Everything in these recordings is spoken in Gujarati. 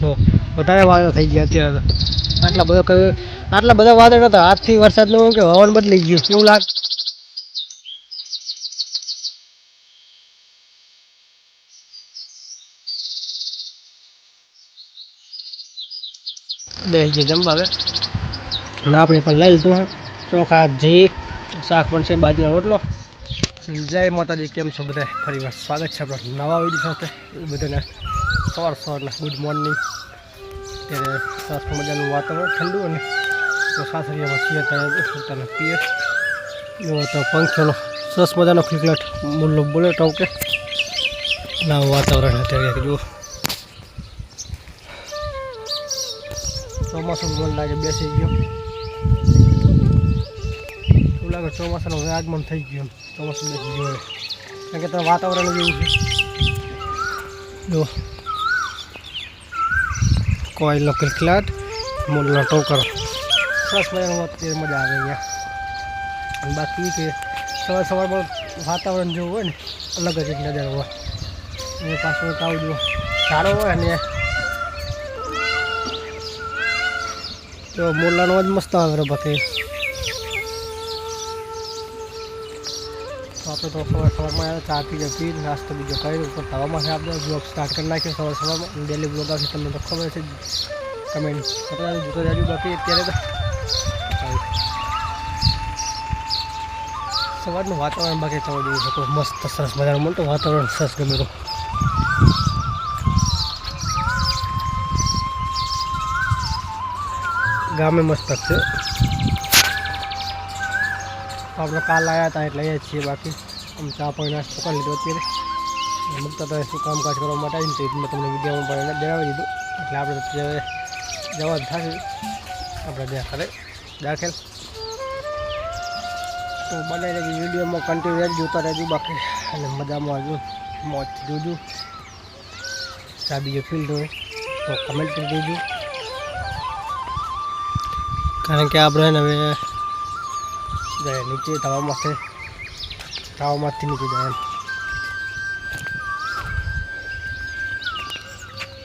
તો વધારે વાદળ થઈ ગયા અત્યારે તો. આટલા બધા કઈ આટલા બધા વાદળ હતા, આજથી વરસાદનું કે હવામાન બદલી ગયું. કેવું લાગ? દહીં જે જમવા આવે ના આપણે પણ લઈ લીધું ચોખા ઝી શાક પણ છે, બાજરીનો રોટલો. જય માતાજી, કેમ છો બધા? ફરી વાર સ્વાગત છે આપણા નવા વીડિયો સાથે. બધાને સવાર સવારના ગુડ મોર્નિંગ. ત્યારે સરસ મજાનું વાતાવરણ, ઠંડુ અને તો સાસરિયામાં છીએ ત્યારે પોતાના પીએ. એવો તો પંખીઓનો સરસ મજાનો ખીકલાટ મુલ્લો બોલે ટોકે ના, વાતાવરણ અત્યારે જુઓ ચોમાસું મને લાગે બેસી ગયો. એવું લાગે ચોમાસાનું આગમન થઈ ગયું. ચોમાસું બેસી ગયું કારણ કે ત્યાં વાતાવરણ જેવું છે. જો કોઈલનો કિલકલાટ મોલનો ટોકર સરસ મજાનું મજા આવે અહીંયા. અને બાકી કે સવાર સવારમાં વાતાવરણ જેવું હોય ને, અલગ જ એક નજારો હોય. એ પાછું તાવ જો સારો હોય ને તો મોરલાનો જ મસ્ત આવે બાકી તો આપણે તો સવાર સવારમાં આવ્યા પી જતી નાસ્તો બીજો કરી ઉપર તવામાં છે આપણે બ્લોગ સ્ટાર્ટ કરી નાખ્યો સવાર સવારમાં. ડેલી બ્લોગ આવશે તમને તો ખબર છે કમેન્ટ અત્યારે જોતો જાજુ બાકી અત્યારે તો સવારનું વાતાવરણ બાકી થવા જેવું છે તો મસ્ત, સરસ મજાનું, મને તો વાતાવરણ સરસ ગમે તો ગામે મસ્ત છે. આપણે કાલ આવ્યા હતા એટલે એ જ છીએ બાકી. આમ ચા પાણી નાસ્તો કરી લીધો અત્યારે. મુકતા હતા શું કામકાજ કરવા માટે આવીને તો મેં તમને વિડીયોમાં પણ જણાવી દીધું. એટલે આપણે અત્યારે જવા થશે આપણે ત્યાં ખરે દાખલ. તો બને રહેજો વિડીયોમાં કન્ટિન્યુ રહેજો, જોતા રહેજો બાકી. અને મજામાં આવજો. મોજથી જોજો. ચા બીજો ફીલ્ડ હોય તો કમેન્ટ કરી દેજો. કારણ કે આપણે હવે જાય નીચે તવામાં છે તવામાંથી નીચે જાય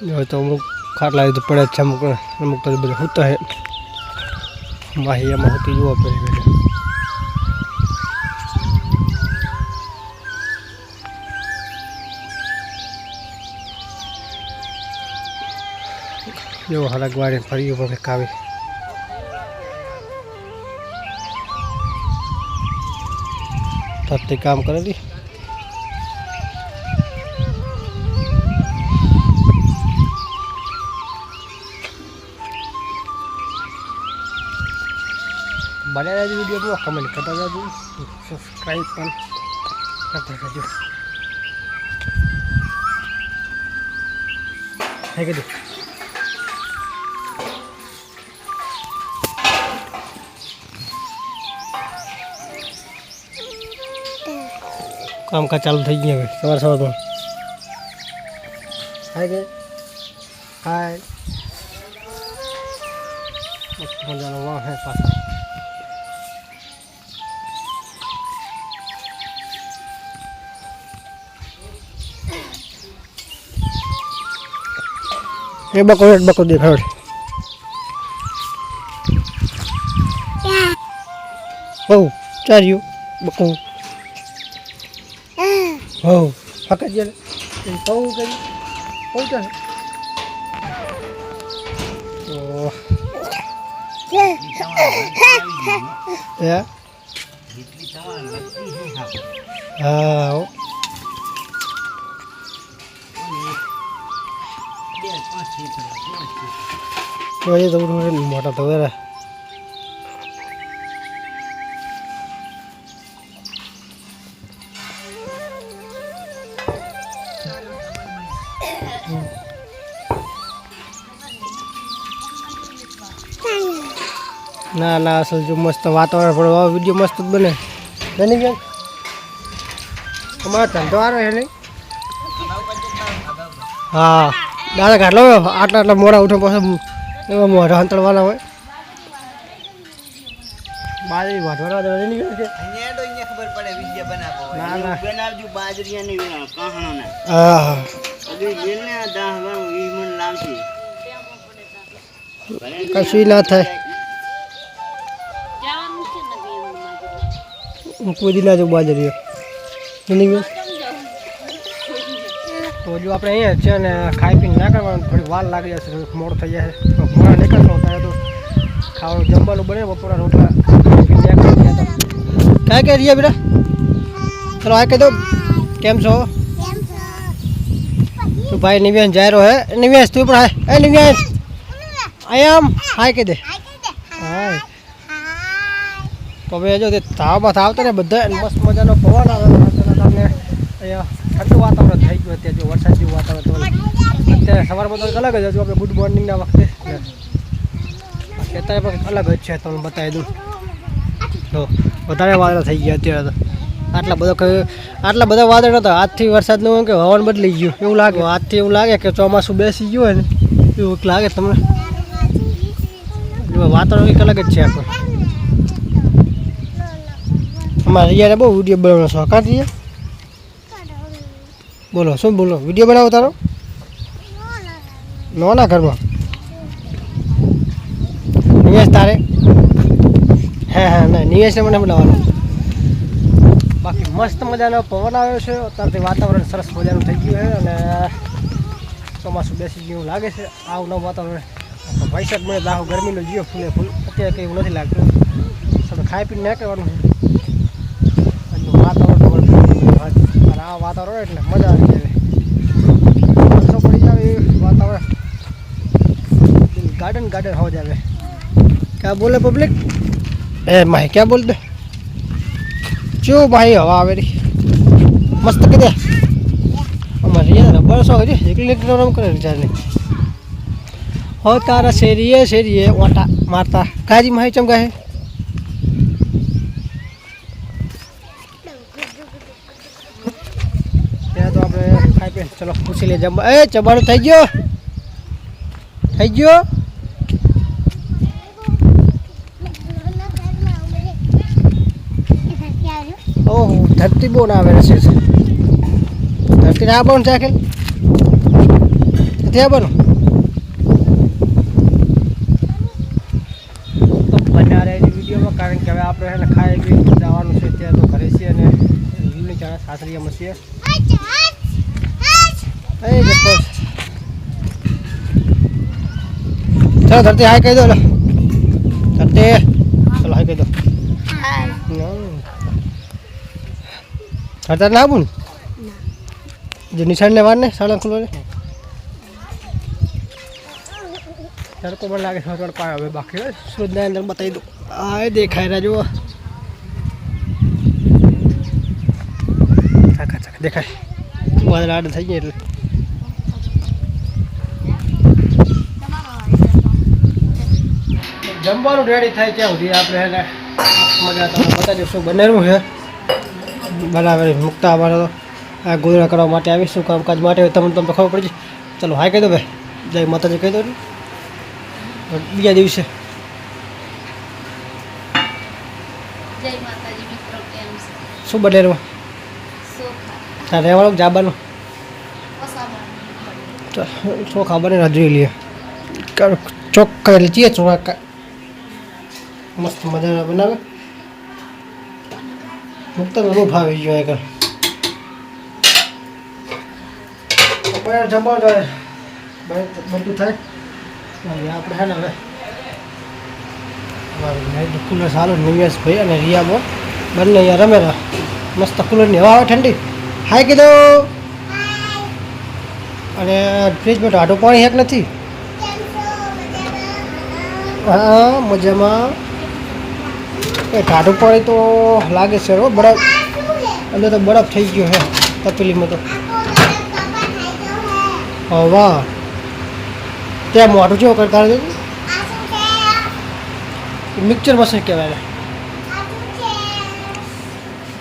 હવે તો અમુક ખાટલા તો પડે છે અમુક અમુક તો બધા હોતા હે માહી એમાં હોતી જુઓ પેલી પેલી જો હલગવાડી ફરી ઉપર કંઈક આવી તરતી કામ કરેલી બને રહેજો વીડિયો કમેન્ટ કરતા જજો સબસ્ક્રાઈબ પણ કરતા જજો હે કીધું કામકાજ ચાલુ થઈ ગયા હવે સવાર સવારમાં હાય કે હાય મસ્ત મજાનો વાહ હે પાછા એ બકો એક બકો દેખાડ હો ચાર્યું બકો હો ફકત જે કહું કરી પહોંચા ઓ હે હા હો. જોઈએ તો બધું મોટા તો વેરા ના ના અસલ જો મસ્ત વાતાવરણ પણ વાવ વીડિયો મસ્ત જ બને. બની ગયા? અમારા ધંધો આરો છે નહીં? હા. દાદા ઘાટલો આટલા આટલા મોડા ઉઠો પછી એમાં મોઢા હંતળવાના હોય. બાજરી વાઢવાના દેવા નહીં ખબર પડે બનાવો ના, ના. બનાવજો બાજરીયા ની કહણો ના હા અગર જેને દાહ વાળું ઈ મન લાવશે કશું ના થાય. હું કોઈ દી ના જાઉં બાજરી તો જો આપણે અહીંયા છે ને ખાઈ પીને ના કરવાનું થોડી વાર લાગી જશે મોડું થઈ જશે. મોડા નીકળતો ત્યારે તો ખાવાનું જમવાનું બને બપોરા રોટલા કાંઈ કહે રહ્યા બેટા? ચલો, આ કહી દો. કેમ છો? તું ભાઈ નિવ્યાસ જાય રહ્યો હે. નિવ્યાસ તું પણ હાય. એ આમ હાય કહી દે. હવે જો તે તાવમાં આવતા ને બધા મસ્ત મજાનો પવન આવે તમને અહીંયા ઠંડુ વાતાવરણ થઈ ગયું અત્યારે જો વરસાદ જેવું વાતાવરણ તો અત્યારે સવારમાં તો અલગ જ હતું. આપણે ગુડ મોર્નિંગના વખતે. અત્યારે પણ અલગ જ છે તમને બતાવી દઉં. તો વધારે વાદળા થઈ ગયા અત્યારે તો. આટલા બધો આટલા બધા વાદળ હતા આજથી વરસાદનું એમ કે હવામાન બદલી ગયું. એવું લાગે. આજથી એવું લાગે કે ચોમાસું બેસી ગયું હોય ને. એવું લાગે તમને? વાતાવરણ કંઈક અલગ જ છે આખું. અમારે યાર બહુ વીડિયો બનાવવાનો શોખ રિયા બોલો, શું બોલો? વીડિયો બનાવો તારો? નોના ઘરમાં? નિવેશ તારે? હા હા, ના, નિવેશને મને બોલાવવાનો બાકી મસ્ત મજાનો પવન આવ્યો છે. અત્યારથી વાતાવરણ સરસ મજાનું થઈ ગયું છે અને ચોમાસું બેસી ગયું લાગે છે. આવું નવું વાતાવરણ. તો મને દાહો ગરમીનો જીવો ફૂલે ફૂલ. અત્યારે કંઈ એવું નથી લાગતું. તમે ખાઈ પીને ના કરવાનું છે અને વાતાવરણ પણ અને આ વાતાવરણ એટલે મજા આવી જાય. વરસો પડી જાવ વાતાવરણ. ગાર્ડન ગાર્ડન હો જાવે. ક્યાં બોલે પબ્લિક એ માહી, ક્યાં બોલ દે? જો માહી, હવા આવે રહી. મસ્ત કરી દે. અમારે યાર રબર શો કરી એક એકલી રમ કરે વિચારને હો તારા શેરીએ શેરીએ ઓટા મારતા. કાજી માહી ચમ ગાહે? પી લે જમવા. એ ચબાડું થઈ ગયો? થઈ ગયો? ઓહો, ધરતી બહુ ના આવે છે. ધરતી ના બોન છે આખેલ નથી આવવાનું? તો વિડીયોમાં કારણ કે હવે આપણે છે ખાઈ જવાનું છે ત્યાં તો ઘરે છીએ અને સાસરીયામાં છીએ એ જપ્પો ચલો ધરતી હાય કહી દો લો ધરતી. ચલો હાય કહી દો. હડતાલ ના. આવું ને જે નિશાળને વાર ને સાડા ખુલ્લો ને તડકો પણ લાગે છે તડકો હવે બાકી સૂરજના અંદર બતાવી દો આ દેખાય રહ્યા જુઓ. દેખાય. વાદળ આડ થઈ ગયા એટલે. જમવાનું રેડી થાય ત્યાં સુધી આપણે એને મજા તમને બતાવી શું બનેલું છે. બરાબર મૂકતા અમારે તો. આ ગોદડા કરવા માટે આવીશું કામકાજ માટે તમને તમને ખબર પડી ચાલો હાય કહી દો ભાઈ. જય માતાજી કહી દો બીજા દિવસે. શું બનેલું ત્યાં રહેવાનું જાબાનું? ચોખા બને જોઈ લઈએ. ચોખ્ખા એટલે ચોખા મસ્ત મજાના બનાવે. મુક્ત બહુ ભાવી ગયો આગળ. જમવાનું બધું થાય. હવે આપણે છે ને હવે કુલર સારું નિવેશ ભાઈ અને રિયાબો બંને અહીંયા રહ્યા. મસ્ત કુલરની હવા આવે ઠંડી. હાય કીધું. અને ફ્રીજ ફ્રીજમાં આટો પાણી હેક નથી. હા મજામાં. એ ટાઢું પાણી તો લાગે છે હો, બરફ. અંદર તો બરફ થઈ ગયો હે, તપેલીમાં તો. વાહ. ત્યાં મોઢું જેવો કરતા મિક્સર મશીન કહેવાય.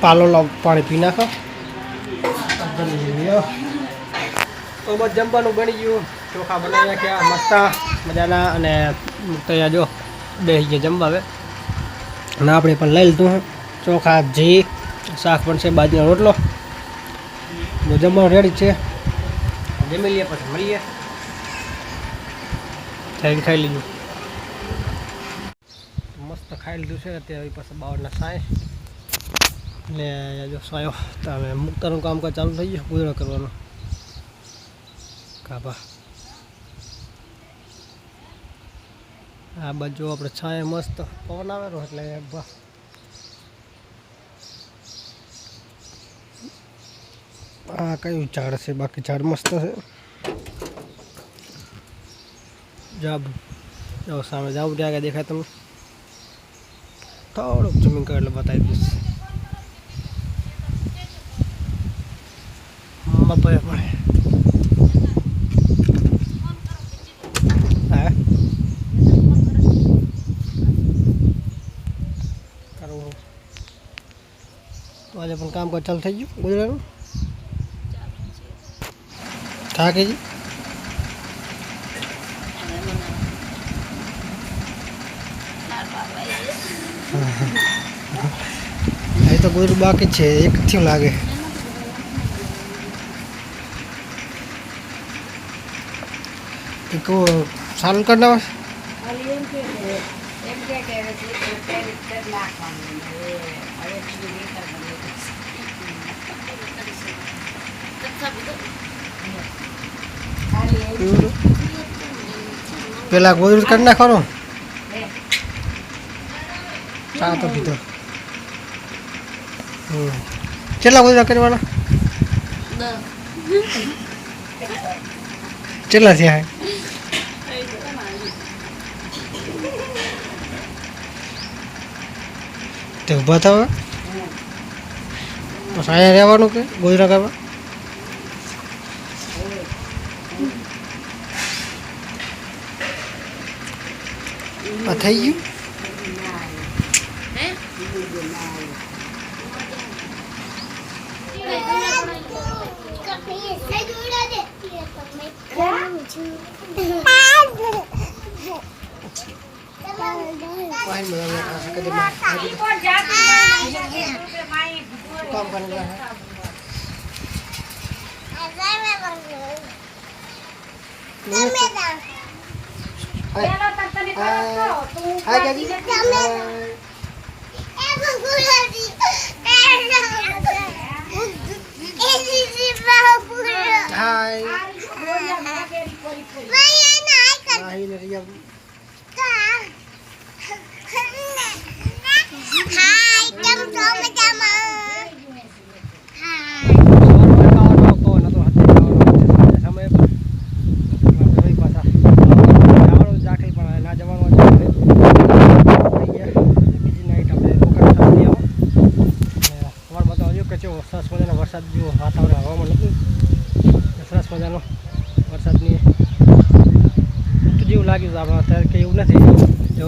પાલો લાવ, પાણી પી નાખો. તો બસ જમવાનું બની ગયું. ચોખા બનાવી નાખ્યા, મસ્તા, મજાના અને તૈયાર જો બેસી ગયા જમવા હવે. અને આપણે પણ લઈ લીધું. ચોખા, ઘી, શાક પણ છે, બાજરીનો રોટલો. બધું જમવાનું રેડી છે. જમી લઈએ પછી મળીએ. ખાઈ ખાઈ લીધું મસ્ત ખાઈ લીધું છે. અત્યારે પાસે બાવળના સાય ને જો સાયો તો હવે મુક્તાનું કામકાજ ચાલુ થઈ ગયું પૂરો કરવાનું. કાપા આ બાજુ આપણે છાંય મસ્ત પવન આવેલો એટલે આ કયું ઝાડ છે? બાકી ઝાડ મસ્ત છે. જાબ જાઓ સામે જાવું, ત્યાં આગળ દેખાય તમને. થોડુંક જમીન કરે એટલે બતાવી દઈશ. મમ્મા પડે. હા કરવું તો આજે પણ કામકાજ ચાલુ થઈ ગયું ગુજરાતનું થાકે પાપડ એ તો ગુજરું બાકી છે એક થયું લાગે સારું કરી નાખે પેલા ગોદડું કરી નાખવાનું? ચા તો પીધો કેટલા ગોદડા કરવાના કેટલા થયા? તે ઊભા થવા? પછી અહીંયા રહેવાનું કે ગોદડા કરવા આ થઈ ગયું પાણી બનાવવાનું આ કદી માં- આ કદી કામ કરીને લાગે. હાય. હાય. હાય, કાકી. હાય. હાય. નાહી ને રહ્યા. સવારમાં ખાવાનો હતો, નતો હાથે ખાવાનો સમય પર. આપણે વળી પાછા જવાનું જાખી પણ હવે ના જવાનું હતું એટલે થઈ ગયા. અને બીજી નાઈટ આપણે રોકાણ થતી આવો. અને સવારમાં તો હજુ કચ્યો સરસ મજાનો વરસાદ જેવું વાતાવરણ હવામાન હતું અને સરસ મજાનો વરસાદની ઋતુ જેવું લાગ્યું હતું આપણે અત્યારે કંઈ એવું નથી. જો.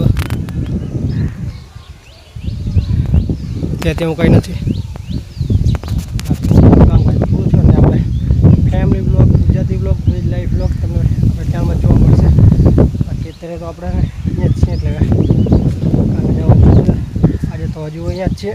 ત્યાં તેવું કંઈ નથી. કામ પૂરું આપણે ફેમિલી બ્લોગ ગુજરાતી બ્લોગ વિજ લાઈફ બ્લોગ તમને આપણે ચેનલમાં જોવા બાકી અત્યારે તો આપણે અહીંયા જ છીએ એટલે આજે તો હજુ અહીંયા જ છીએ.